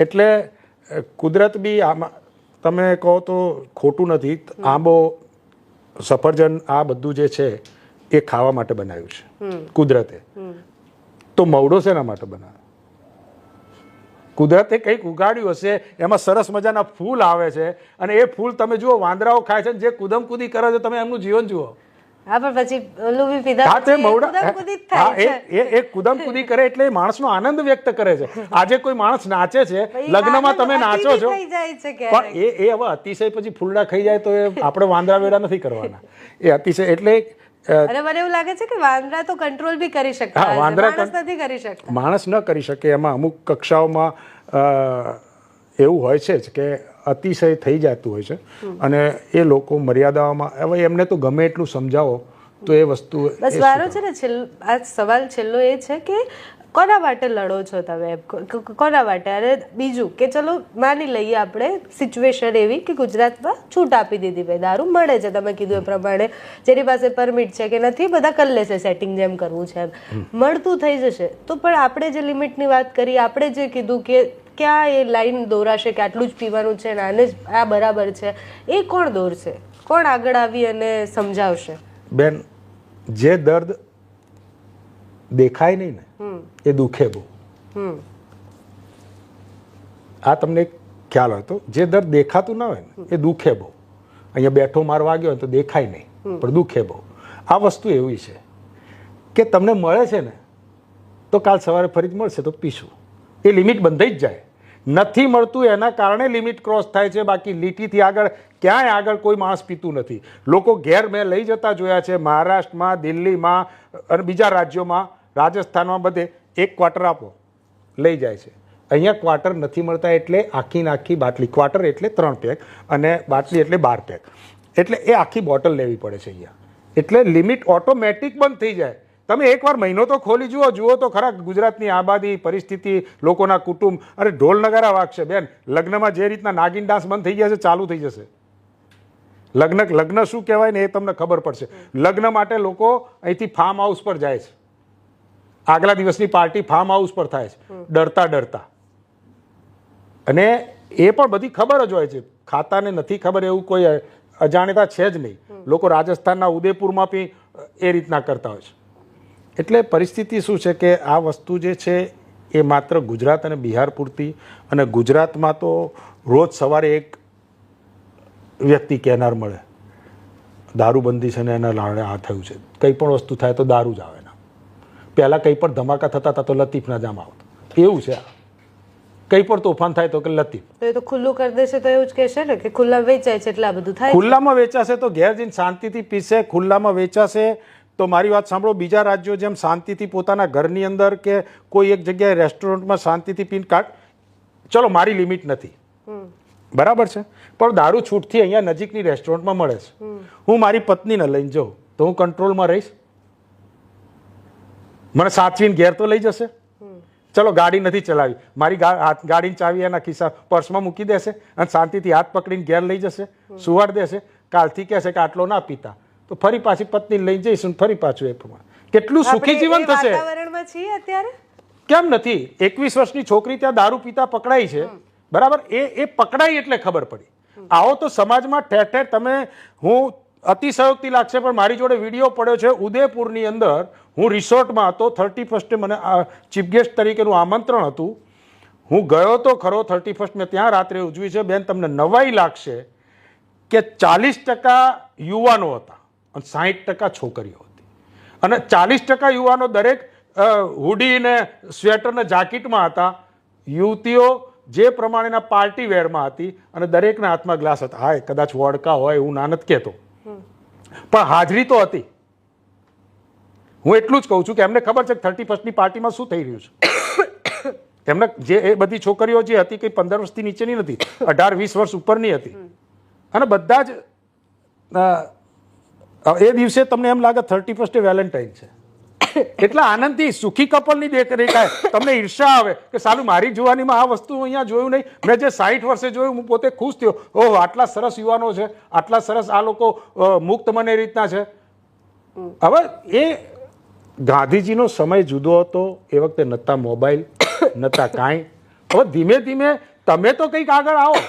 એટલે કુદરત બી આમાં તમે કહો તો ખોટું નથી આંબો સફરજન આ બધું જે છે એ ખાવા માટે બનાવ્યું છે. કુદરતે. તો મવડો શેના માટે બનાવ્યો કુદરતે કંઈક ઉગાડ્યું હશે એમાં સરસ મજાના ફૂલ આવે છે અને એ ફૂલ તમે જુઓ વાંદરાઓ ખાય છે જે કુદમ કૂદી કરે છે તમે એમનું જીવન જુઓ. હા પણ પછી ઓલું બી પીધા હા તે મવડા હા એ એ- એ કુદમ કુદી કરે એટલે માણસનો આનંદ વ્યક્ત કરે છે. આજે કોઈ માણસ નાચે છે લગ્નમાં તમે નાચો છો. પણ એ એ હવે અતિશય પછી ફૂલડા ખાઈ જાય તો એ આપણે વાંદરા વેડા નથી કરવાના. એ અતિશય એટલે અ, મને એવું લાગે છે કે વાંદરા તો કંટ્રોલ બી કરી શકતા હા, વાંદરા માણસ નથી કરી શકતા. માણસ ન કરી શકે. એમાં અમુક કક્ષાઓમાં એવું હોય છે જ કે અતિશય થઈ જતું હોય છે. અને એ લોકો મર્યાદાઓમાં હવે એમને તો ગમે એટલું સમજાવો તો એ વસ્તુ બસ વારો છે ને આ સવાલ છેલ્લો એ છે કે કોના માટે લડો છો તમે? કોના માટે? અને બીજું કે ચલો માની લઈએ આપણે સિચ્યુએશન એવી કે ગુજરાતમાં છૂટ આપી દીધી ભાઈ દારૂ મળે છે તમે કીધું એ પ્રમાણે. જેની પાસે પરમિટ છે કે નથી બધા કરી લેશે સેટિંગ જેમ કરવું છે એમ. મળતું થઈ જશે. તો પણ આપણે જે લિમિટની વાત કરી આપણે જે કીધું કે ક્યાં એ લાઈન દોરાશે કે આટલું જ પીવાનું છે ને આને જ આ બરાબર છે? એ કોણ દોરશે? કોણ આગળ આવી અને સમજાવશે? બેન જે દર્દ દેખાય નહીં ને એ દુખે બહુ. આ તમને ખ્યાલ હતો જે દર્દ દેખાતું ના હોય ને એ દુખે બહુ. અહીંયા બેઠો મારવા વાગ્યો તો દેખાય નહીં પણ દુખે બહુ. આ વસ્તુ એવી છે કે તમને મળે છે ને તો કાલ સવારે ફરી જ મળશે તો પીશું. એ લિમિટ બંધાઈ જ જાય. નથી મળતું, એના કારણે લિમિટ ક્રોસ થાય છે. બાકી લીટીથી આગળ ક્યાંય આગળ કોઈ માણસ પીતું નથી. લોકો ઘેર મેં લઈ જતા જોયા છે, મહારાષ્ટ્રમાં, દિલ્હીમાં, અને બીજા રાજ્યોમાં, રાજસ્થાનમાં બધે એક ક્વાર્ટર આપો, લઈ જાય છે. અહીંયા ક્વાર્ટર નથી મળતા એટલે આખી આખી બાટલી. ક્વાર્ટર એટલે ત્રણ પેક અને બાટલી એટલે બાર પેક. એટલે એ આખી બોટલ લેવી પડે છે અહીંયા. એટલે લિમિટ ઓટોમેટિક બંધ થઈ જાય. તમે એકવાર મહિનો તો ખોલી જુઓ જુઓ તો ખરા ગુજરાતની આબાદી પરિસ્થિતિ લોકોના કુટુંબ. અને ઢોલ નગારા વાગશે બેન. લગ્નમાં જે રીતના નાગિન ડાન્સ બંધ થઈ ગયા છે ચાલુ થઈ જશે. લગ્ન લગ્ન શું કહેવાય ને એ તમને ખબર પડશે. લગ્ન માટે લોકો અહીંથી ફાર્મ હાઉસ પર જાય છે. આગલા દિવસની પાર્ટી ફાર્મ હાઉસ પર થાય છે. ડરતા ડરતા. અને એ પણ બધી ખબર જ હોય છે. ખાતાને નથી ખબર એવું કોઈ અજાણ્યતા છે જ નહીં. લોકો રાજસ્થાનના ઉદયપુરમાં બી એ રીતના કરતા હોય છે. એટલે પરિસ્થિતિ શું છે કે આ વસ્તુ જે છે એ માત્ર ગુજરાત અને બિહાર પૂરતી અને ગુજરાતમાં તો રોજ સવારે એક વ્યક્તિ કહેનાર મળે. દારૂબંધી છે ને એના લાણે આ થયું છે. કંઈ પણ વસ્તુ થાય તો દારૂ જ આવે ના પહેલાં કંઈ પણ ધમાકા થતા હતા તો લતીફના જામ આવતા. એવું છે આ. કઈ પણ તોફાન થાય તો કે લતીફ. તો એ તો ખુલ્લું કરી દેશે તો એવું જ કહેશે ને કે ખુલ્લા વેચાય છે એટલે આ બધું થાય ખુલ્લામાં વેચાશે તો ઘેર જઈને શાંતિથી પીશે ખુલ્લામાં વેચાશે તો મારી વાત સાંભળો બીજા રાજ્યો જેમ શાંતિથી પોતાના ઘરની અંદર કે કોઈ એક જગ્યાએ રેસ્ટોરન્ટમાં શાંતિથી પીન કાઢ ચલો મારી લિમિટ નથી. બરાબર છે? પણ દારૂ છૂટથી અહીંયા નજીકની રેસ્ટોરન્ટમાં મળે છે. હું મારી પત્નીને લઈને જાઉં તો હું કંટ્રોલમાં રહીશ. મને સાચવીને ઘેર તો લઈ જશે. ચલો ગાડી નથી ચલાવી. મારી ગાડીની ચાવી એના ખિસ્સા પર્સમાં મૂકી દેશે અને શાંતિથી હાથ પકડીને ઘેર લઈ જશે. સુવાડ દેશે. કાલથી કહેશે કે આટલો ના પીતા. તો ફરી પાછી પત્ની લઈ જઈશું ફરી પાછું એ પ્રમાણે કેટલું સુખી જીવન થશે. વાતાવરણમાં છીએ અત્યારે? કેમ નથી? એકવીસ વર્ષની છોકરી ત્યાં દારૂ પીતા પકડાઈ છે. બરાબર? એ એ પકડાઈ એટલે ખબર પડી. આવો તો સમાજમાં ઠેર ઠેર તમે હું અતિશયોક્તિ લાગશે પણ મારી જોડે વીડિયો પડ્યો છે ઉદયપુરની અંદર. હું રિસોર્ટમાં હતો થર્ટી ફર્સ્ટે મને ચીફ ગેસ્ટ તરીકેનું આમંત્રણ હતું. હું ગયો તો ખરો થર્ટી ફર્સ્ટ મેં ત્યાં રાત્રે ઉજવી છે. બેન તમને નવાઈ લાગશે કે ચાલીસ ટકા યુવાનો હતા. અને સાહીઠ ટકા છોકરીઓ હતી. અને ચાલીસ ટકા યુવાનો દરેક હુડી ને સ્વેટર ને જાકીટમાં હતા. યુવતીઓ જે પ્રમાણેના પાર્ટી વેરમાં હતી અને દરેકના હાથમાં ગ્લાસ હતા. હા કદાચ વોડકા હોય એવું ના નથી કહેતો પણ હાજરી તો હતી. હું એટલું જ કહું છું કે એમને ખબર છે કે થર્ટી ફર્સ્ટની પાર્ટીમાં શું થઈ રહ્યું છે. એમને જે એ બધી છોકરીઓ જે હતી કંઈ પંદર વર્ષથી નીચેની નથી અઢાર વીસ વર્ષ ઉપરની હતી. અને બધા જ એ દિવસે તમને એમ લાગે થર્ટી ફર્સ્ટે વેલેન્ટાઇન છે. એટલા આનંદથી સુખી કપલની દેખરેખાય તમને ઈર્ષા આવે કે સારું, મારી જુવાનીમાં આ વસ્તુ અહીંયા જોયું નહીં. મેં જે સાઠ વર્ષે જોયું, હું પોતે ખુશ થયો. ઓહો, આટલા સરસ યુવાનો છે. આટલા સરસ આ લોકો મુક્ત મને રીતના છે. હવે એ ગાંધીજીનો સમય જુદો હતો. એ વખતે નહોતા મોબાઈલ, નહોતા કાંઈ. હવે ધીમે ધીમે તમે તો કંઈક આગળ આવો.